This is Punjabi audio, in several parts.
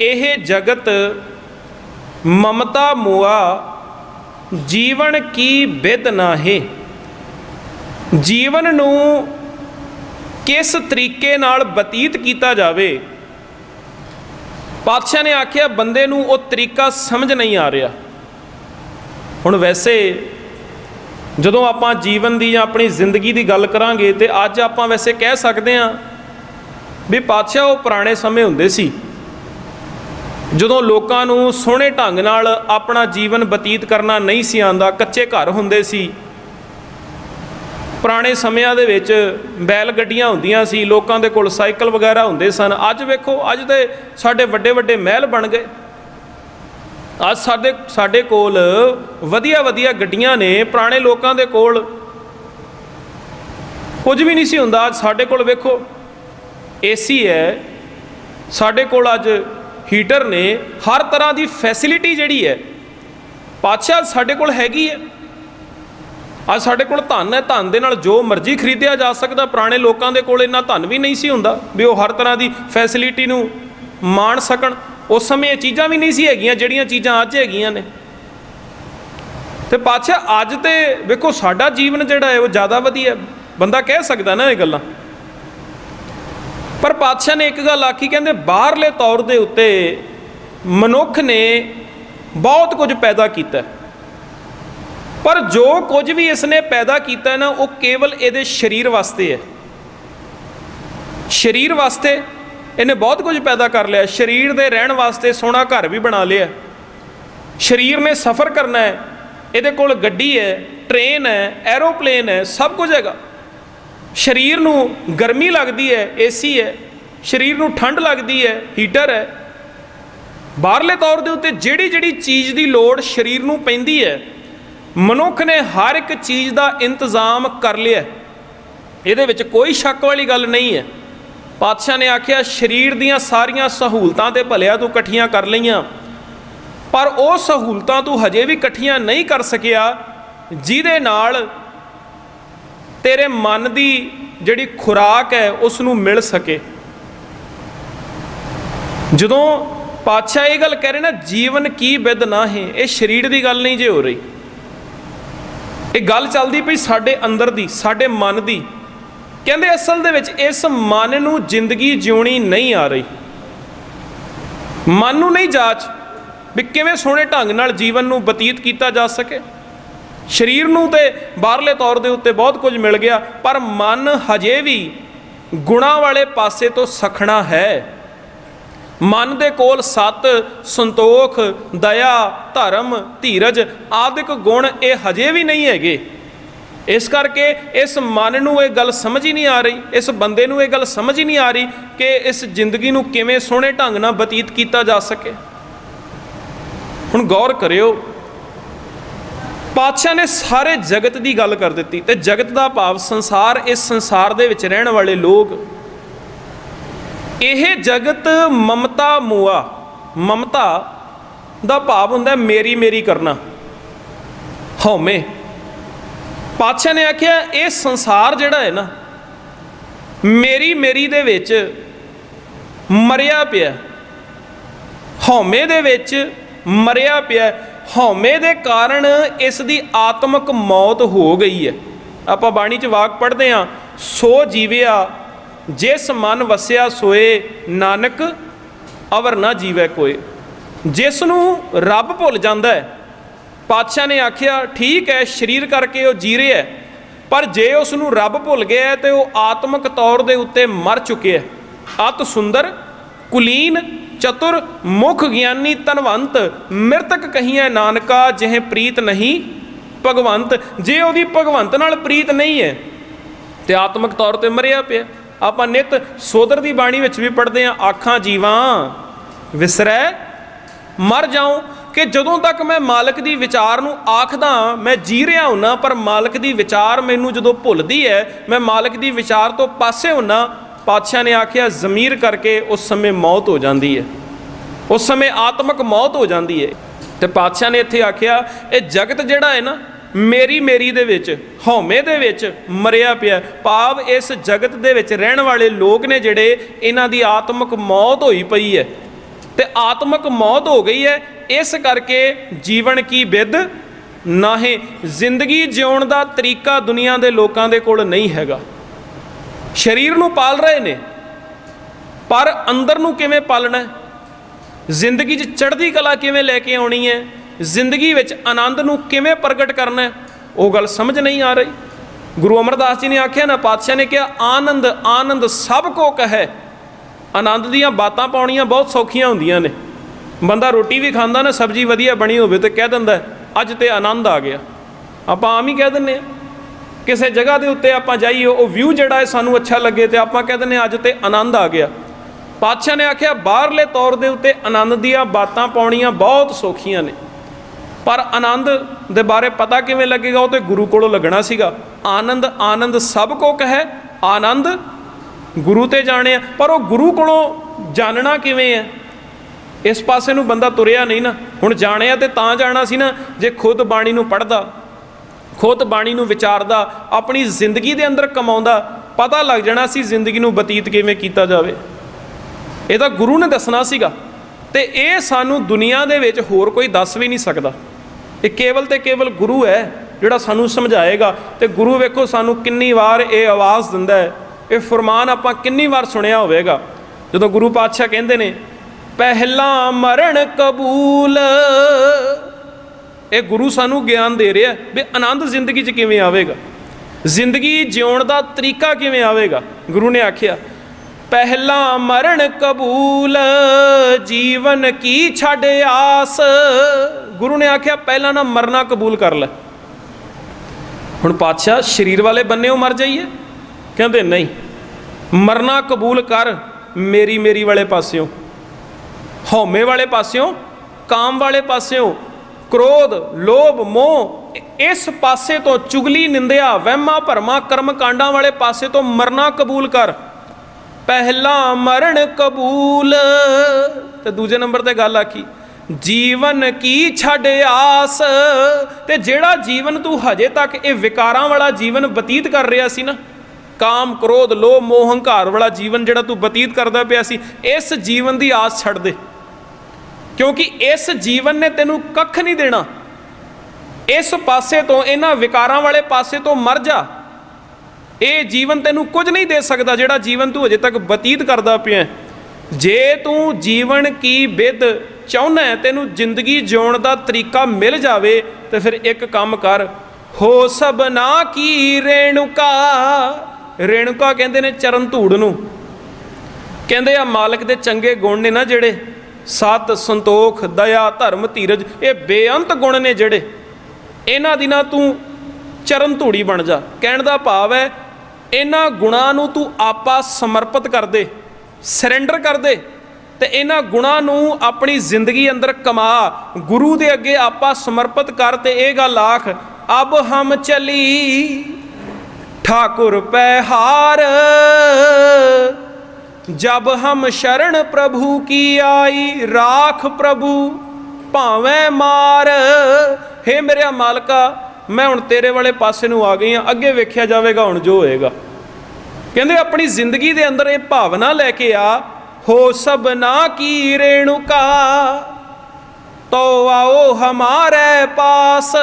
ਇਹ ਜਗਤ ਮਮਤਾ ਮੋਆ ਜੀਵਨ ਕੀ ਬਿਦ ਨਾਹੇ? ਜੀਵਨ ਨੂੰ ਕਿਸ ਤਰੀਕੇ ਨਾਲ ਬਤੀਤ ਕੀਤਾ ਜਾਵੇ? ਪਾਤਸ਼ਾਹ ਨੇ ਆਖਿਆ, ਬੰਦੇ ਨੂੰ ਉਹ ਤਰੀਕਾ ਸਮਝ ਨਹੀਂ ਆ ਰਿਹਾ। ਹੁਣ ਵੈਸੇ ਜਦੋਂ ਆਪਾਂ ਜੀਵਨ ਦੀ ਜਾਂ ਆਪਣੀ ਜ਼ਿੰਦਗੀ ਦੀ ਗੱਲ ਕਰਾਂਗੇ ਤੇ ਅੱਜ ਆਪਾਂ ਵੈਸੇ ਕਹਿ ਸਕਦੇ ਹਾਂ ਵੀ ਪਾਤਸ਼ਾਹ ਉਹ ਪੁਰਾਣੇ ਸਮੇਂ ਹੁੰਦੇ ਸੀ। ਜਦੋਂ ਲੋਕਾਂ ਨੂੰ ਸੋਹਣੇ ਢੰਗ ਨਾਲ ਆਪਣਾ ਜੀਵਨ ਬਤੀਤ ਕਰਨਾ ਨਹੀਂ ਸੀ ਆਂਦਾ ਕੱਚੇ ਘਰ ਹੁੰਦੇ ਸੀ। ਪੁਰਾਣੇ ਸਮਿਆਂ ਦੇ ਵਿੱਚ ਬੈਲ ਗੱਡੀਆਂ ਹੁੰਦੀਆਂ ਸੀ, ਲੋਕਾਂ ਦੇ ਕੋਲ ਸਾਈਕਲ ਵਗੈਰਾ ਹੁੰਦੇ ਸਨ। ਅੱਜ ਵੇਖੋ, ਅੱਜ ਦੇ ਸਾਡੇ ਵੱਡੇ ਵੱਡੇ ਮਹਿਲ ਬਣ ਗਏ। ਅੱਜ ਸਾਡੇ ਸਾਡੇ ਕੋਲ ਵਧੀਆ ਵਧੀਆ ਗੱਡੀਆਂ ਨੇ, ਪੁਰਾਣੇ ਲੋਕਾਂ ਦੇ ਕੋਲ। ਕੁਝ ਵੀ ਨਹੀਂ ਸੀ ਹੁੰਦਾ, ਅੱਜ ਸਾਡੇ ਕੋਲ ਵੇਖੋ। ਏਸੀ ਹੈ। ਸਾਡੇ ਕੋਲ ਅੱਜ ਹੀਟਰ ਨੇ ਹਰ ਤਰ੍ਹਾਂ ਦੀ ਫੈਸਿਲਿਟੀ ਜਿਹੜੀ ਹੈ, ਪਾਤਸ਼ਾਹ ਸਾਡੇ ਕੋਲ ਹੈਗੀ ਹੈ। ਅੱਜ ਸਾਡੇ ਕੋਲ ਧਨ ਹੈ, ਧਨ ਦੇ ਨਾਲ ਜੋ ਮਰਜ਼ੀ ਖਰੀਦਿਆ ਜਾ ਸਕਦਾ, ਪੁਰਾਣੇ ਲੋਕਾਂ ਦੇ ਕੋਲ ਇੰਨਾ ਧਨ ਵੀ ਨਹੀਂ ਸੀ ਹੁੰਦਾ ਵੀ ਉਹ ਹਰ ਤਰ੍ਹਾਂ ਦੀ ਫੈਸਿਲਿਟੀ ਨੂੰ ਮਾਣ ਸਕਣ। ਉਸ ਸਮੇਂ ਇਹ ਚੀਜ਼ਾਂ ਵੀ ਨਹੀਂ ਸੀ ਹੈਗੀਆਂ, ਜਿਹੜੀਆਂ ਚੀਜ਼ਾਂ ਅੱਜ ਹੈਗੀਆਂ ਨੇ। ਤੇ ਪਾਤਸ਼ਾਹ ਅੱਜ ਤੇ ਵੇਖੋ, ਸਾਡਾ ਜੀਵਨ ਜਿਹੜਾ ਹੈ, ਉਹ ਜ਼ਿਆਦਾ ਵਧੀਆ ਬੰਦਾ ਕਹਿ ਸਕਦਾ ਨਾ ਇਹ ਗੱਲਾਂ। ਪਰ ਪਾਤਸ਼ਾਹ ਨੇ ਇੱਕ ਗੱਲ ਆਖੀ, ਕਹਿੰਦੇ ਬਾਹਰਲੇ ਤੌਰ ਦੇ ਉੱਤੇ ਮਨੁੱਖ ਨੇ ਬਹੁਤ ਕੁਝ ਪੈਦਾ ਕੀਤਾ। ਪਰ ਜੋ ਕੁਝ ਵੀ ਇਸ ਨੇ ਪੈਦਾ ਕੀਤਾ ਨਾ, ਉਹ ਕੇਵਲ ਇਹਦੇ ਸਰੀਰ ਵਾਸਤੇ ਹੈ। ਸਰੀਰ ਵਾਸਤੇ ਇਹਨੇ ਬਹੁਤ ਕੁਝ ਪੈਦਾ ਕਰ ਲਿਆ। ਸਰੀਰ ਦੇ ਰਹਿਣ ਵਾਸਤੇ ਸੋਹਣਾ ਘਰ ਵੀ ਬਣਾ ਲਿਆ। ਸਰੀਰ ਨੇ ਸਫ਼ਰ ਕਰਨਾ ਹੈ। ਇਹਦੇ ਕੋਲ ਗੱਡੀ ਹੈ, ਟ੍ਰੇਨ ਹੈ, ਐਰੋਪਲੇਨ ਹੈ, ਸਭ ਕੁਝ ਹੈਗਾ। ਸਰੀਰ ਨੂੰ ਗਰਮੀ ਲੱਗਦੀ ਹੈ ਏਸੀ ਹੈ, ਸਰੀਰ ਨੂੰ ਠੰਡ ਲੱਗਦੀ ਹੈ ਹੀਟਰ ਹੈ। ਬਾਹਰਲੇ ਤੌਰ ਦੇ ਉੱਤੇ ਜਿਹੜੀ ਜਿਹੜੀ ਚੀਜ਼ ਦੀ ਲੋੜ ਸਰੀਰ ਨੂੰ ਪੈਂਦੀ ਹੈ, ਮਨੁੱਖ ਨੇ ਹਰ ਇੱਕ ਚੀਜ਼ ਦਾ ਇੰਤਜ਼ਾਮ ਕਰ ਲਿਆ। ਇਹਦੇ ਵਿੱਚ ਕੋਈ ਸ਼ੱਕ ਵਾਲੀ ਗੱਲ ਨਹੀਂ ਹੈ। ਪਾਤਸ਼ਾਹ ਨੇ ਆਖਿਆ, ਸਰੀਰ ਦੀਆਂ ਸਾਰੀਆਂ ਸਹੂਲਤਾਂ ਤੇ ਭਲਿਆ ਤੂੰ ਇਕੱਠੀਆਂ ਕਰ ਲਈਆਂ। ਪਰ ਉਹ ਸਹੂਲਤਾਂ ਤੂੰ ਹਜੇ ਵੀ ਇਕੱਠੀਆਂ ਨਹੀਂ ਕਰ ਸਕਿਆ, ਜਿਹਦੇ ਨਾਲ ਤੇਰੇ ਮਨ ਦੀ ਜਿਹੜੀ ਖੁਰਾਕ ਹੈ ਉਸ ਨੂੰ ਮਿਲ ਸਕੇ। ਜਦੋਂ ਪਾਤਸ਼ਾਹ ਇਹ ਗੱਲ ਕਹਿ ਰਹੇ ਨਾ, ਜੀਵਨ ਕੀ ਬਿਦ ਨਾ ਹੈ ਇਹ ਸਰੀਰ ਦੀ ਗੱਲ ਨਹੀਂ ਜੇ ਹੋ ਰਹੀ। ਇਹ ਗੱਲ ਚੱਲਦੀ ਪਈ ਸਾਡੇ ਅੰਦਰ ਦੀ, ਸਾਡੇ ਮਨ ਦੀ। ਕਹਿੰਦੇ ਅਸਲ ਦੇ ਵਿੱਚ ਇਸ ਮਨ ਨੂੰ ਜ਼ਿੰਦਗੀ ਜਿਉਣੀ ਨਹੀਂ ਆ ਰਹੀ। ਮਨ ਨੂੰ ਨਹੀਂ ਜਾਚ ਵੀ ਕਿਵੇਂ ਸੋਹਣੇ ਢੰਗ ਨਾਲ ਜੀਵਨ ਨੂੰ ਬਤੀਤ ਕੀਤਾ ਜਾ ਸਕੇ। ਸਰੀਰ ਨੂੰ ਤੇ ਬਾਹਰਲੇ ਤੌਰ ਦੇ ਉੱਤੇ ਬਹੁਤ ਕੁਝ ਮਿਲ ਗਿਆ, ਪਰ ਮਨ ਹਜੇ ਵੀ ਗੁਣਾ ਵਾਲੇ ਪਾਸੇ ਤੋਂ ਸਖਣਾ ਹੈ। ਮਨ ਦੇ ਕੋਲ ਸਤ, ਸੰਤੋਖ, ਦਇਆ, ਧਰਮ, ਧੀਰਜ ਆਦਿਕ ਗੁਣ ਇਹ ਹਜੇ ਵੀ ਨਹੀਂ ਹੈਗੇ। ਇਸ ਕਰਕੇ ਇਸ ਮਨ ਨੂੰ ਇਹ ਗੱਲ ਸਮਝ ਹੀ ਨਹੀਂ ਆ ਰਹੀ, ਇਸ ਬੰਦੇ ਨੂੰ ਇਹ ਗੱਲ ਸਮਝ ਹੀ ਨਹੀਂ ਆ ਰਹੀ ਕਿ ਇਸ ਜ਼ਿੰਦਗੀ ਨੂੰ ਕਿਵੇਂ ਸੋਹਣੇ ਢੰਗ ਨਾਲ ਬਤੀਤ ਕੀਤਾ ਜਾ ਸਕੇ। ਹੁਣ ਗੌਰ ਕਰਿਓ ਪਾਤਸ਼ਾਹ ਨੇ ਸਾਰੇ ਜਗਤ ਦੀ ਗੱਲ ਕਰ ਦਿੱਤੀ ਤੇ ਜਗਤ ਦਾ ਭਾਵ ਸੰਸਾਰ, ਇਸ ਸੰਸਾਰ ਦੇ ਵਿੱਚ ਰਹਿਣ ਵਾਲੇ ਲੋਕ। ਇਹ ਜਗਤ ਮਮਤਾ ਮੁਆ, ਮਮਤਾ ਦਾ ਭਾਵ ਹੁੰਦਾ ਮੇਰੀ ਮੇਰੀ ਕਰਨਾ। ਹਉਮੈ। ਪਾਤਸ਼ਾਹ ਨੇ ਆਖਿਆ, ਇਹ ਸੰਸਾਰ ਜਿਹੜਾ ਹੈ ਨਾ, ਮੇਰੀ ਮੇਰੀ ਦੇ ਵਿੱਚ ਮਰਿਆ ਪਿਆ। ਹਉਮੈ ਦੇ ਵਿੱਚ ਮਰਿਆ ਪਿਆ। ਹਉਮੈ ਦੇ ਕਾਰਨ ਇਸ ਦੀ ਆਤਮਿਕ ਮੌਤ ਹੋ ਗਈ ਹੈ। ਆਪਾਂ ਬਾਣੀ 'ਚ ਵਾਕ ਪੜ੍ਹਦੇ ਆ ਸੋ ਜੀਵਿਆ, ਜਿਸ ਮਨ ਵਸਿਆ ਸੋਏ, ਨਾਨਕ ਅਵਰ ਨਾ ਜੀਵੈ ਕੋਏ। ਜਿਸ ਨੂੰ ਰੱਬ ਭੁੱਲ ਜਾਂਦਾ ਹੈ, ਪਾਤਸ਼ਾਹ ਨੇ ਆਖਿਆ, ਠੀਕ ਹੈ, ਸਰੀਰ ਕਰਕੇ ਉਹ ਜੀ ਰਿਹਾ ਹੈ, ਪਰ ਜੇ ਉਸ ਨੂੰ ਰੱਬ ਭੁੱਲ ਗਿਆ ਤੇ ਉਹ ਆਤਮਿਕ ਤੌਰ ਦੇ ਉੱਤੇ ਮਰ ਚੁੱਕਿਆ ਹੈ। ਅਤ ਸੁੰਦਰ ਕੁਲੀਨ ਚਤੁਰ ਮੁਖ ਗਿਆਨੀ ਤਨਵੰਤ ਮਿਰਤਕ ਕਹੀਐ ਨਾਨਕਾ, ਜਿਹੇ ਪ੍ਰੀਤ ਨਹੀਂ ਭਗਵੰਤ। ਜੇ ਉਹਦੀ ਭਗਵੰਤ ਨਾਲ ਪ੍ਰੀਤ ਨਹੀਂ ਹੈ ਤੇ ਆਤਮਿਕ ਤੌਰ ਤੇ ਮਰਿਆ ਪਿਆ। ਆਪਾਂ ਨਿਤ ਸੋਦਰ ਦੀ ਬਾਣੀ ਵਿੱਚ ਵੀ ਪੜ੍ਹਦੇ ਆ, ਆਖਾਂ ਜੀਵਾਂ, ਵਿਸਰੈ, ਮਰ ਜਾਉ। ਕਿ ਜਦੋਂ ਤੱਕ ਮੈਂ ਮਾਲਕ ਦੀ ਵਿਚਾਰ ਨੂੰ ਆਖਦਾ ਮੈਂ ਜੀ ਰਿਹਾ ਹੁੰਨਾ, ਪਰ ਮਾਲਕ ਦੀ ਵਿਚਾਰ ਮੈਨੂੰ ਜਦੋਂ ਭੁੱਲਦੀ ਹੈ ਮੈਂ ਮਾਲਕ ਦੀ ਵਿਚਾਰ ਤੋਂ ਪਾਸੇ ਹੁੰਨਾ ਪਾਤਸ਼ਾਹ ਨੇ ਆਖਿਆ, ਜ਼ਮੀਰ ਕਰਕੇ ਉਸ ਸਮੇਂ ਮੌਤ ਹੋ ਜਾਂਦੀ ਹੈ ਉਸ ਸਮੇਂ ਆਤਮਿਕ ਮੌਤ ਹੋ ਜਾਂਦੀ ਹੈ ਤੇ ਪਾਤਸ਼ਾਹ ਨੇ ਇੱਥੇ ਆਖਿਆ, ਇਹ ਜਗਤ ਜਿਹੜਾ ਹੈ ਨਾ, ਮੇਰੀ ਮੇਰੀ ਦੇ ਵਿੱਚ, ਹਉਮੈ ਦੇ ਵਿੱਚ ਮਰਿਆ ਪਿਆ। ਭਾਵ ਇਸ ਜਗਤ ਦੇ ਵਿੱਚ ਰਹਿਣ ਵਾਲੇ ਲੋਕ ਨੇ ਜਿਹੜੇ, ਇਹਨਾਂ ਦੀ ਆਤਮਿਕ ਮੌਤ ਹੋਈ ਪਈ ਹੈ ਤੇ ਆਤਮਿਕ ਮੌਤ ਹੋ ਗਈ ਹੈ ਇਸ ਕਰਕੇ ਜੀਵਨ ਕੀ ਵਿਦ ਨਾਹੀਂ। ਜ਼ਿੰਦਗੀ ਜਿਉਣ ਦਾ ਤਰੀਕਾ ਦੁਨੀਆ ਦੇ ਲੋਕਾਂ ਦੇ ਕੋਲ ਨਹੀਂ ਹੈਗਾ। ਸਰੀਰ ਨੂੰ ਪਾਲ ਰਹੇ ਨੇ, ਪਰ ਅੰਦਰ ਨੂੰ ਕਿਵੇਂ ਪਾਲਣਾ? ਹੈ ਜ਼ਿੰਦਗੀ 'ਚ ਚੜ੍ਹਦੀ ਕਲਾ ਕਿਵੇਂ ਲੈ ਕੇ ਆਉਣੀ ਹੈ? ਜ਼ਿੰਦਗੀ ਵਿੱਚ ਆਨੰਦ ਨੂੰ ਕਿਵੇਂ ਪ੍ਰਗਟ ਕਰਨਾ ਹੈ? ਉਹ ਗੱਲ ਸਮਝ ਨਹੀਂ ਆ ਰਹੀ। ਗੁਰੂ ਅਮਰਦਾਸ ਜੀ ਨੇ ਆਖਿਆ, ਨਾ ਪਾਤਸ਼ਾਹ ਨੇ ਕਿਹਾ, ਆਨੰਦ ਆਨੰਦ ਸਭ ਕੋ ਕਹੈ। ਆਨੰਦ ਦੀਆਂ ਬਾਤਾਂ ਪਾਉਣੀਆਂ ਬਹੁਤ ਸੌਖੀਆਂ ਹੁੰਦੀਆਂ ਨੇ। ਬੰਦਾ ਰੋਟੀ ਵੀ ਖਾਂਦਾ ਨਾ, ਸਬਜ਼ੀ ਵਧੀਆ ਬਣੀ ਹੋਵੇ ਤੇ ਕਹਿ ਦਿੰਦਾ, ਅੱਜ ਤੇ ਆਨੰਦ ਆ ਗਿਆ। ਆਪਾਂ ਆਮ ਹੀ ਕਹਿ ਦਿੰਨੇ ਆ ਕਿਸੇ ਜਗ੍ਹਾ ਦੇ ਉੱਤੇ ਆਪਾਂ ਜਾਈਏ, ਉਹ ਵਿਊ ਜਿਹੜਾ ਹੈ ਸਾਨੂੰ ਅੱਛਾ ਲੱਗੇ ਤੇ ਆਪਾਂ ਕਹਿ ਦਿੰਨੇ ਅੱਜ ਤੇ ਆਨੰਦ ਆ ਗਿਆ। ਪਾਤਸ਼ਾਹ ਨੇ ਆਖਿਆ, ਬਾਹਰਲੇ ਤੌਰ ਦੇ ਉੱਤੇ ਆਨੰਦ ਦੀਆਂ ਬਾਤਾਂ ਪਾਉਣੀਆਂ ਬਹੁਤ ਸੌਖੀਆਂ ਨੇ। ਪਰ ਆਨੰਦ ਦੇ ਬਾਰੇ ਪਤਾ ਕਿਵੇਂ ਲੱਗੇਗਾ, ਉਹ ਤੇ ਗੁਰੂ ਕੋਲੋਂ ਲੱਗਣਾ ਸੀਗਾ। ਆਨੰਦ ਆਨੰਦ ਸਭ ਕੋ ਕਹੈ, ਆਨੰਦ ਗੁਰੂ ਤੇ ਜਾਣਿਆ ਪਰ ਉਹ ਗੁਰੂ ਕੋਲੋਂ ਜਾਣਨਾ ਕਿਵੇਂ ਹੈ? ਇਸ ਪਾਸੇ ਨੂੰ ਬੰਦਾ ਤੁਰਿਆ ਨਹੀਂ ਨਾ। ਹੁਣ ਜਾਣਿਆ ਤੇ ਤਾਂ ਜਾਣਾ ਸੀ ਨਾ, ਜੇ ਖੁਦ ਬਾਣੀ ਨੂੰ ਪੜਦਾ ਖੁਦ ਬਾਣੀ ਨੂੰ ਵਿਚਾਰਦਾ, ਆਪਣੀ ਜ਼ਿੰਦਗੀ ਦੇ ਅੰਦਰ ਕਮਾਉਂਦਾ, ਪਤਾ ਲੱਗ ਜਾਣਾ ਸੀ ਜ਼ਿੰਦਗੀ ਨੂੰ ਬਤੀਤ ਕਿਵੇਂ ਕੀਤਾ ਜਾਵੇ। ਇਹ ਤਾਂ ਗੁਰੂ ਨੇ ਦੱਸਣਾ ਸੀਗਾ। ਤੇ ਇਹ ਸਾਨੂੰ ਦੁਨੀਆ ਦੇ ਵਿੱਚ ਹੋਰ ਕੋਈ ਦੱਸ ਵੀ ਨਹੀਂ ਸਕਦਾ। ਇਹ ਕੇਵਲ ਤੇ ਕੇਵਲ ਗੁਰੂ ਹੈ, ਜਿਹੜਾ ਸਾਨੂੰ ਸਮਝਾਏਗਾ। ਤੇ ਗੁਰੂ ਵੇਖੋ, ਸਾਨੂੰ ਕਿੰਨੀ ਵਾਰ ਇਹ ਆਵਾਜ਼ ਦਿੰਦਾ ਹੈ। ਇਹ ਫਰਮਾਨ ਆਪਾਂ ਕਿੰਨੀ ਵਾਰ ਸੁਣਿਆ ਹੋਵੇਗਾ। ਜਦੋਂ ਗੁਰੂ ਪਾਤਸ਼ਾਹ ਕਹਿੰਦੇ ਨੇ, ਪਹਿਲਾ ਮਰਨ ਕਬੂਲ ਇਹ ਗੁਰੂ ਸਾਨੂੰ ਗਿਆਨ ਦੇ ਰਿਹਾ ਵੀ ਆਨੰਦ ਜ਼ਿੰਦਗੀ 'ਚ ਕਿਵੇਂ ਆਵੇਗਾ? ਜ਼ਿੰਦਗੀ ਜਿਉਣ ਦਾ ਤਰੀਕਾ ਕਿਵੇਂ ਆਵੇਗਾ? ਗੁਰੂ ਨੇ ਆਖਿਆ, ਪਹਿਲਾ ਮਰਨ ਕਬੂਲ, ਜੀਵਨ ਕੀ ਛੱਡ ਆਸ? ਗੁਰੂ ਨੇ ਆਖਿਆ, ਪਹਿਲਾਂ ਨਾ ਮਰਨਾ ਕਬੂਲ ਕਰ ਲੈ। ਹੁਣ ਪਾਤਸ਼ਾਹ ਸਰੀਰ ਵਾਲੇ ਬੰਨਿਓ ਮਰ ਜਾਈਏ? ਕਹਿੰਦੇ, ਨਹੀਂ, ਮਰਨਾ ਕਬੂਲ ਕਰ ਮੇਰੀ ਮੇਰੀ ਵਾਲੇ ਪਾਸਿਓਂ, ਹਉਮੈ ਵਾਲੇ ਪਾਸਿਓਂ, ਕਾਮ ਵਾਲੇ ਪਾਸਿਓਂ ਕ੍ਰੋਧ, ਲੋਭ, ਮੋਹ, ਇਸ ਪਾਸੇ ਤੋਂ ਚੁਗਲੀ, ਨਿੰਦਿਆ, ਵਹਿਮਾਂ, ਭਰਮਾਂ, ਕਰਮ ਕਾਂਡਾਂ ਵਾਲੇ ਪਾਸੇ ਤੋਂ ਮਰਨਾ ਕਬੂਲ ਕਰ। ਪਹਿਲਾ ਮਰਨ ਕਬੂਲ। ਤੇ ਦੂਜੇ ਨੰਬਰ ਤੇ ਗੱਲ ਆਖੀ, ਜੀਵਨ ਕੀ ਛੱਡ ਆਸ? ਤੇ ਜਿਹੜਾ ਜੀਵਨ ਤੂੰ ਹਜੇ ਤੱਕ ਇਹ ਵਿਕਾਰਾਂ ਵਾਲਾ ਜੀਵਨ ਬਤੀਤ ਕਰ ਰਿਹਾ ਸੀ ਨਾ, ਕਾਮ, ਕ੍ਰੋਧ, ਲੋਭ, ਮੋਹ, ਹੰਕਾਰ ਵਾਲਾ ਜੀਵਨ ਜਿਹੜਾ ਤੂੰ ਬਤੀਤ ਕਰਦਾ ਪਿਆ ਸੀ, ਇਸ ਜੀਵਨ ਦੀ ਆਸ ਛੱਡ ਦੇ। ਕਿਉਂਕਿ ਇਸ ਜੀਵਨ ਨੇ ਤੈਨੂੰ ਕੱਖ ਨਹੀਂ ਦੇਣਾ। ਇਸ ਪਾਸੇ ਤੋਂ, ਇਹਨਾਂ ਵਿਕਾਰਾਂ ਵਾਲੇ ਪਾਸੇ ਤੋਂ ਮਰ ਜਾ। ਇਹ ਜੀਵਨ ਤੈਨੂੰ ਕੁਝ ਨਹੀਂ ਦੇ ਸਕਦਾ, ਜਿਹੜਾ ਜੀਵਨ ਤੂੰ ਅਜੇ ਤੱਕ ਬਤੀਤ ਕਰਦਾ ਪਿਆ ਜੇ ਤੂੰ ਜੀਵਨ ਕੀ ਵਿਦ ਚਾਹੁੰਦਾ ਤੈਨੂੰ ਜ਼ਿੰਦਗੀ ਜਿਉਣ ਦਾ ਤਰੀਕਾ ਮਿਲ ਜਾਵੇ, ਤੇ ਫਿਰ ਇੱਕ ਕੰਮ ਕਰ। ਹੋ ਸਬਨਾ ਕੀ ਰੇਣੁਕਾ। ਰੇਣੁਕਾ ਕਹਿੰਦੇ ਨੇ ਚਰਨ ਧੂੜ ਨੂੰ। ਕਹਿੰਦੇ ਆ ਮਾਲਕ ਦੇ ਚੰਗੇ ਗੁਣ ਨੇ ਨਾ ਜਿਹੜੇ। ਸਤ ਸੰਤੋਖ, ਦਇਆ, ਧਰਮ, ਧੀਰਜ, ਇਹ ਬੇਅੰਤ ਗੁਣ ਨੇ ਜਿਹੜੇ। ਇਹਨਾਂ ਦਿਨਾਂ ਤੂੰ ਚਰਨ ਧੂੜੀ ਬਣ ਜਾ। ਕਹਿਣ ਦਾ ਭਾਵ ਹੈ, ਇਹਨਾਂ ਗੁਣਾਂ ਨੂੰ ਤੂੰ ਆਪਾ ਸਮਰਪਿਤ ਕਰ ਦੇ ਸਰੈਂਡਰ ਕਰ ਦੇ ਤੇ ਇਹਨਾਂ ਗੁਣਾਂ ਨੂੰ ਆਪਣੀ ਜ਼ਿੰਦਗੀ ਅੰਦਰ ਕਮਾ। ਗੁਰੂ ਦੇ ਅੱਗੇ ਆਪਾ ਸਮਰਪਿਤ ਕਰ ਤੇ ਇਹ ਗੱਲ ਆਖ, ਅਬ ਹਮ ਚਲੀ, ਠਾਕੁਰ ਪੈ ਜਬ ਹਮ ਸ਼ਰਨ ਪ੍ਰਭੂ ਕੀ ਆਈ, ਰਾਖ ਪ੍ਰਭੂ, ਭਾਵੇਂ ਮਾਰ। हे ਮੇਰੇ ਮਾਲਕਾ, ਮੈਂ ਹੁਣ ਤੇਰੇ ਵਾਲੇ ਪਾਸੇ ਨੂੰ ਆ ਗਈ ਆ, ਅੱਗੇ ਵੇਖਿਆ ਜਾਵੇਗਾ, ਹੁਣ ਜੋ ਹੋਏਗਾ। ਕਹਿੰਦੇ ਆਪਣੀ ਜ਼ਿੰਦਗੀ ਦੇ ਅੰਦਰ ਇਹ ਭਾਵਨਾ ਲੈ ਕੇ ਆ, ਹੋ ਸਬਨਾ ਕੀ ਰੇਣੁਕਾ, ਤੋ ਆਓ ਹਮਾਰੇ ਪਾਸ।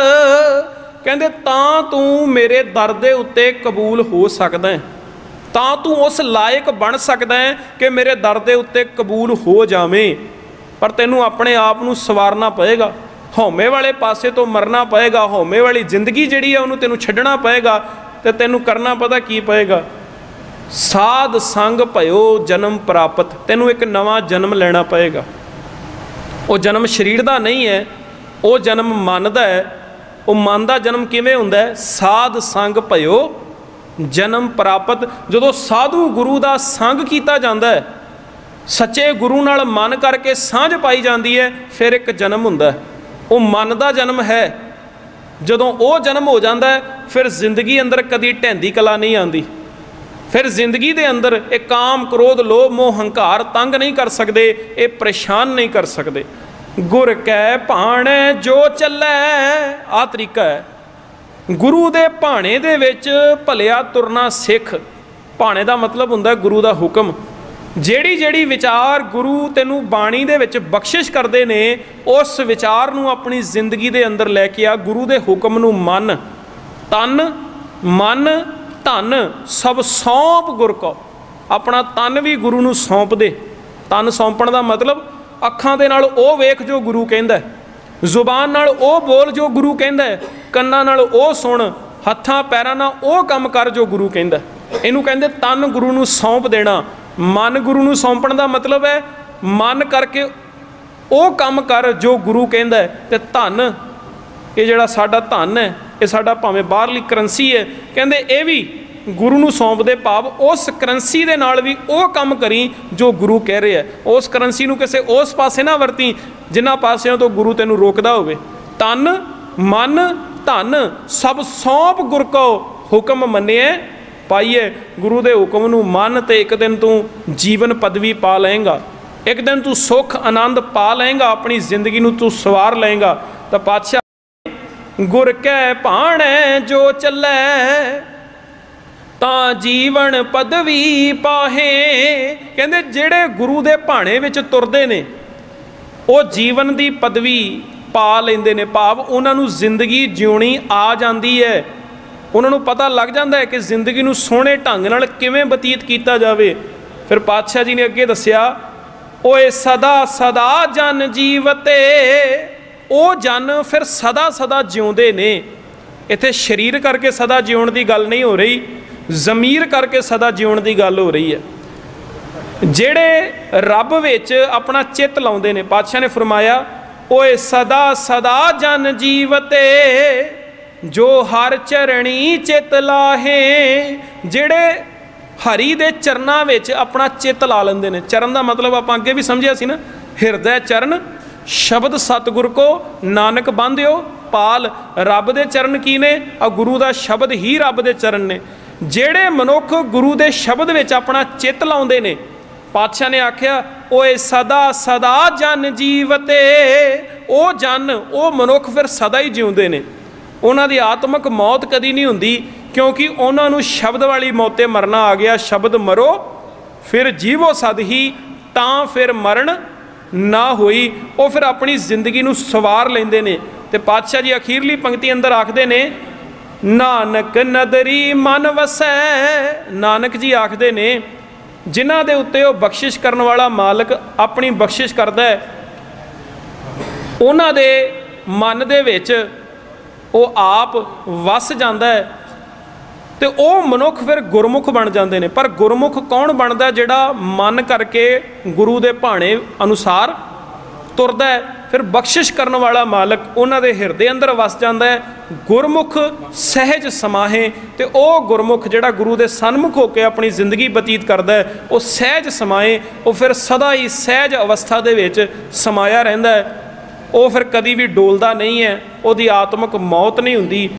ਕਹਿੰਦੇ ਤਾਂ ਤੂੰ ਮੇਰੇ ਦਰ ਦੇ ਉੱਤੇ ਕਬੂਲ ਹੋ ਸਕਦਾ ਹੈ। ਤਾਂ ਤੂੰ ਉਸ ਲਾਇਕ ਬਣ ਸਕਦਾ ਹੈ ਕਿ ਮੇਰੇ ਦਰ ਦੇ ਉੱਤੇ ਕਬੂਲ ਹੋ ਜਾਵੇਂ। ਪਰ ਤੈਨੂੰ ਆਪਣੇ ਆਪ ਨੂੰ ਸਵਾਰਨਾ ਪਏਗਾ। ਹਉਮੈ ਵਾਲੇ ਪਾਸੇ ਤੋਂ ਮਰਨਾ ਪਏਗਾ। ਹਉਮੈ ਵਾਲੀ ਜ਼ਿੰਦਗੀ ਜਿਹੜੀ ਹੈ ਉਹਨੂੰ ਤੈਨੂੰ ਛੱਡਣਾ ਪਏਗਾ ਤੇ ਤੈਨੂੰ ਕਰਨਾ ਪਤਾ ਕੀ ਪਏਗਾ? ਸਾਧ ਸੰਗ ਭਇਓ ਜਨਮ ਪ੍ਰਾਪਤ। ਤੈਨੂੰ ਇੱਕ ਨਵਾਂ ਜਨਮ ਲੈਣਾ ਪਏਗਾ। ਉਹ ਜਨਮ ਸਰੀਰ ਦਾ ਨਹੀਂ ਹੈ, ਉਹ ਜਨਮ ਮਨ ਦਾ ਹੈ। ਉਹ ਮਨ ਦਾ ਜਨਮ ਕਿਵੇਂ ਹੁੰਦਾ ਹੈ? ਸਾਧ ਸੰਗ ਭਇਓ ਜਨਮ ਪ੍ਰਾਪਤ ਜਦੋਂ ਸਾਧੂ ਗੁਰੂ ਦਾ ਸੰਗ ਕੀਤਾ ਜਾਂਦਾ ਹੈ, ਸੱਚੇ ਗੁਰੂ ਨਾਲ ਮਨ ਕਰਕੇ ਸਾਂਝ ਪਾਈ ਜਾਂਦੀ ਹੈ, ਫਿਰ ਇੱਕ ਜਨਮ ਹੁੰਦਾ ਹੈ। ਉਹ ਮਨ ਦਾ ਜਨਮ ਹੈ। ਜਦੋਂ ਉਹ ਜਨਮ ਹੋ ਜਾਂਦਾ ਹੈ, ਫਿਰ ਜ਼ਿੰਦਗੀ ਅੰਦਰ ਕਦੀ ਢੈਂਦੀ ਕਲਾ ਨਹੀਂ ਆਉਂਦੀ। ਫਿਰ ਜ਼ਿੰਦਗੀ ਦੇ ਅੰਦਰ ਇਹ ਕਾਮ, ਕ੍ਰੋਧ, ਲੋਭ, ਮੋਹ, ਹੰਕਾਰ ਤੰਗ ਨਹੀਂ ਕਰ ਸਕਦੇ, ਇਹ ਪਰੇਸ਼ਾਨ ਨਹੀਂ ਕਰ ਸਕਦੇ। ਗੁਰ ਕੈ ਭਾਣੇ ਜੋ ਚੱਲੈ ਆ ਤਰੀਕਾ ਹੈ। ਗੁਰੂ ਦੇ ਭਾਣੇ ਦੇ ਵਿੱਚ ਭਲਿਆ ਤੁਰਨਾ ਸਿੱਖ। ਭਾਣੇ ਦਾ ਮਤਲਬ ਹੁੰਦਾ ਗੁਰੂ ਦਾ ਹੁਕਮ। ਜਿਹੜੀ ਜਿਹੜੀ ਵਿਚਾਰ ਗੁਰੂ ਤੈਨੂੰ ਬਾਣੀ ਦੇ ਵਿੱਚ ਬਖਸ਼ਿਸ਼ ਕਰਦੇ ਨੇ, ਉਸ ਵਿਚਾਰ ਨੂੰ ਆਪਣੀ ਜ਼ਿੰਦਗੀ ਦੇ ਅੰਦਰ ਲੈ ਕੇ ਆ, ਗੁਰੂ ਦੇ ਹੁਕਮ ਨੂੰ ਮੰਨ। ਤਨ, ਮਨ, ਧਨ, ਸਭ ਸੌਂਪ ਗੁਰ ਕੋ। ਆਪਣਾ ਤਨ ਵੀ ਗੁਰੂ ਨੂੰ ਸੌਂਪ ਦੇ। ਤਨ ਸੌਂਪਣ ਦਾ ਮਤਲਬ ਅੱਖਾਂ ਦੇ ਨਾਲ ਉਹ ਵੇਖ ਜੋ ਗੁਰੂ ਕਹਿੰਦਾ ਹੈ। ਜ਼ੁਬਾਨ ਨਾਲ ਉਹ ਬੋਲ ਜੋ ਗੁਰੂ ਕਹਿੰਦਾ ਕੰਨਾਂ ਨਾਲ ਉਹ ਸੁਣ, ਹੱਥਾਂ ਪੈਰਾਂ ਨਾਲ ਉਹ ਕੰਮ ਕਰ ਜੋ ਗੁਰੂ ਕਹਿੰਦਾ ਇਹਨੂੰ ਕਹਿੰਦੇ ਤਨ ਗੁਰੂ ਨੂੰ ਸੌਂਪ ਦੇਣਾ। ਮਨ ਗੁਰੂ ਨੂੰ ਸੌਂਪਣ ਦਾ ਮਤਲਬ ਹੈ, ਮਨ ਕਰਕੇ ਉਹ ਕੰਮ ਕਰ ਜੋ ਗੁਰੂ ਕਹਿੰਦਾ ਹੈ। ਤੇ ਧਨ, ਇਹ ਜਿਹੜਾ ਸਾਡਾ ਧਨ ਹੈ, ਇਹ ਸਾਡਾ ਭਾਵੇਂ ਬਾਹਰਲੀ ਕਰੰਸੀ ਹੈ, ਕਹਿੰਦੇ ਇਹ ਵੀ ਗੁਰੂ ਨੂੰ ਸੌਂਪਦੇ ਭਾਵ ਉਸ ਕਰੰਸੀ ਦੇ ਨਾਲ ਵੀ ਉਹ ਕੰਮ ਕਰੀ ਜੋ ਗੁਰੂ ਕਹਿ ਰਿਹਾ ਉਸ ਕਰੰਸੀ ਨੂੰ ਕਿਸੇ ਉਸ ਪਾਸੇ ਨਾ ਵਰਤੀ, ਜਿਨ੍ਹਾਂ ਪਾਸਿਆਂ ਤੋਂ ਗੁਰੂ ਤੈਨੂੰ ਰੋਕਦਾ ਹੋਵੇ। ਤਨ, ਮਨ, ਧਨ, ਸਭ ਸੌਂਪ ਗੁਰ ਕੋ ਹੁਕਮ ਮੰਨਿਐ। ਪਾਈਏ ਗੁਰੂ ਦੇ ਹੁਕਮ ਨੂੰ ਮੰਨ ਤੇ ਇੱਕ ਦਿਨ ਤੂੰ ਜੀਵਨ ਪਦਵੀ ਪਾ ਲਏਗਾ। ਇੱਕ ਦਿਨ ਤੂੰ ਸੁੱਖ, ਆਨੰਦ ਪਾ ਲਏਗਾ, ਆਪਣੀ ਜ਼ਿੰਦਗੀ ਨੂੰ ਤੂੰ ਸਵਾਰ ਲਏਗਾ। ਤਾਂ ਪਾਤਸ਼ਾਹ, ਗੁਰ ਕੈ ਭਾਣੈ, ਜੋ ਚੱਲੈ ਤਾਂ ਜੀਵਨ ਪਦਵੀ ਪਾਹੇ। ਕਹਿੰਦੇ ਜਿਹੜੇ ਗੁਰੂ ਦੇ ਭਾਣੇ ਵਿੱਚ ਤੁਰਦੇ ਨੇ, ਉਹ ਜੀਵਨ ਦੀ ਪਦਵੀ ਪਾ ਲੈਂਦੇ ਨੇ। ਭਾਵ ਉਹਨਾਂ ਨੂੰ ਜ਼ਿੰਦਗੀ ਜਿਉਣੀ ਆ ਜਾਂਦੀ ਹੈ। ਉਹਨਾਂ ਨੂੰ ਪਤਾ ਲੱਗ ਜਾਂਦਾ ਹੈ ਕਿ ਜ਼ਿੰਦਗੀ ਨੂੰ ਸੋਹਣੇ ਢੰਗ ਨਾਲ ਕਿਵੇਂ ਬਤੀਤ ਕੀਤਾ ਜਾਵੇ। ਫਿਰ ਪਾਤਸ਼ਾਹ ਜੀ ਨੇ ਅੱਗੇ ਦੱਸਿਆ, ਓਏ ਸਦਾ ਸਦਾ ਜਨ ਜੀਵਤੇ ਉਹ ਜਨ ਫਿਰ ਸਦਾ ਸਦਾ ਜਿਉਂਦੇ ਨੇ। ਇੱਥੇ ਸਰੀਰ ਕਰਕੇ ਸਦਾ ਜਿਉਣ ਦੀ ਗੱਲ ਨਹੀਂ ਹੋ ਰਹੀ। ਜ਼ਮੀਰ ਕਰਕੇ ਸਦਾ ਜਿਉਣ ਦੀ ਗੱਲ ਹੋ ਰਹੀ ਹੈ। ਜਿਹੜੇ ਰੱਬ ਵਿੱਚ ਆਪਣਾ ਚਿੱਤ ਲਾਉਂਦੇ ਨੇ, ਪਾਤਸ਼ਾਹ ਨੇ ਫਰਮਾਇਆ, ਓਏ ਸਦਾ ਸਦਾ ਜਨ ਜੀਵਤੇ, ਜੋ ਹਰ ਚਰਣੀ ਚਿਤ ਲਾਹੇ, ਜਿਹੜੇ ਹਰੀ ਦੇ ਚਰਨਾਂ ਵਿੱਚ ਆਪਣਾ ਚਿੱਤ ਲਾ ਲੈਂਦੇ ਨੇ। ਚਰਨ ਦਾ ਮਤਲਬ ਆਪਾਂ ਅੱਗੇ ਵੀ ਸਮਝਿਆ ਸੀ ਨਾ, ਹਿਰਦੈ ਚਰਨ, ਸ਼ਬਦ ਸਤਿਗੁਰ ਕੋ ਨਾਨਕ ਬੰਧਿਓ, ਪਾਲ, ਰੱਬ ਦੇ ਚਰਨ ਕੀ ਨੇ? ਆ ਗੁਰੂ ਦਾ ਸ਼ਬਦ ਹੀ ਰੱਬ ਦੇ ਚਰਨ ਨੇ। ਜਿਹੜੇ ਮਨੁੱਖ ਗੁਰੂ ਦੇ ਸ਼ਬਦ ਵਿੱਚ ਆਪਣਾ ਚਿੱਤ ਲਾਉਂਦੇ ਨੇ, ਪਾਤਸ਼ਾਹ ਨੇ ਆਖਿਆ, ਓਏ ਸਦਾ ਸਦਾ ਜਨ ਜੀਵਤੇ, ਉਹ ਜਨ, ਉਹ ਮਨੁੱਖ ਫਿਰ ਸਦਾ ਹੀ ਜਿਉਂਦੇ ਨੇ। ਉਹਨਾਂ ਦੀ ਆਤਮਿਕ ਮੌਤ ਕਦੀ ਨਹੀਂ ਹੁੰਦੀ, ਕਿਉਂਕਿ ਉਹਨਾਂ ਨੂੰ ਸ਼ਬਦ ਵਾਲੀ ਮੌਤੇ ਮਰਨਾ ਆ ਗਿਆ। ਸ਼ਬਦ ਮਰੋ, ਫਿਰ ਜੀਵੋ ਸਦ ਹੀ, ਤਾਂ ਫਿਰ ਮਰਨ ਨਾ ਹੋਈ। ਉਹ ਫਿਰ ਆਪਣੀ ਜ਼ਿੰਦਗੀ ਨੂੰ ਸਵਾਰ ਲੈਂਦੇ ਨੇ। ਤੇ ਪਾਤਸ਼ਾਹ ਜੀ ਅਖੀਰਲੀ ਪੰਕਤੀ ਅੰਦਰ ਆਖਦੇ ਨੇ ਨਾਨਕ ਨਦਰੀ ਮਨ ਵਸੈ। ਨਾਨਕ ਜੀ ਆਖਦੇ ਨੇ, ਜਿਨ੍ਹਾਂ ਦੇ ਉੱਤੇ ਉਹ ਬਖਸ਼ਿਸ਼ ਕਰਨ ਵਾਲਾ ਮਾਲਕ ਆਪਣੀ ਬਖਸ਼ਿਸ਼ ਕਰਦਾ ਹੈ, ਉਹਨਾਂ ਦੇ ਮਨ ਦੇ ਵਿੱਚ ਉਹ ਆਪ ਵਸ ਜਾਂਦਾ ਹੈ ਤੇ ਉਹ ਮਨੁੱਖ ਫਿਰ ਗੁਰਮੁਖ ਬਣ ਜਾਂਦੇ ਨੇ। ਪਰ ਗੁਰਮੁਖ ਕੌਣ ਬਣਦਾ ਜਿਹੜਾ ਮਨ ਕਰਕੇ ਗੁਰੂ ਦੇ ਭਾਣੇ ਅਨੁਸਾਰ ਤੁਰਦਾ ਹੈ? ਫਿਰ ਬਖਸ਼ਿਸ਼ ਕਰਨ ਵਾਲਾ ਮਾਲਕ ਉਹਨਾਂ ਦੇ ਹਿਰਦੇ ਅੰਦਰ ਵਸ ਜਾਂਦਾ ਹੈ, ਗੁਰਮੁਖ ਸਹਿਜ ਸਮਾਹੇ ਤੇ ਉਹ ਗੁਰਮੁਖ ਜਿਹੜਾ ਗੁਰੂ ਦੇ ਸਨਮੁਖ ਹੋ ਕੇ ਆਪਣੀ ਜ਼ਿੰਦਗੀ ਬਤੀਤ ਕਰਦਾ ਹੈ, ਉਹ ਸਹਿਜ ਸਮਾਏ ਉਹ ਫਿਰ ਸਦਾ ਹੀ ਸਹਿਜ ਅਵਸਥਾ ਦੇ ਵਿੱਚ ਸਮਾਇਆ ਰਹਿੰਦਾ ਹੈ। ਉਹ ਫਿਰ ਕਦੀ ਵੀ ਡੋਲਦਾ ਨਹੀਂ ਹੈ, ਉਹਦੀ ਆਤਮਿਕ ਮੌਤ ਨਹੀਂ ਹੁੰਦੀ।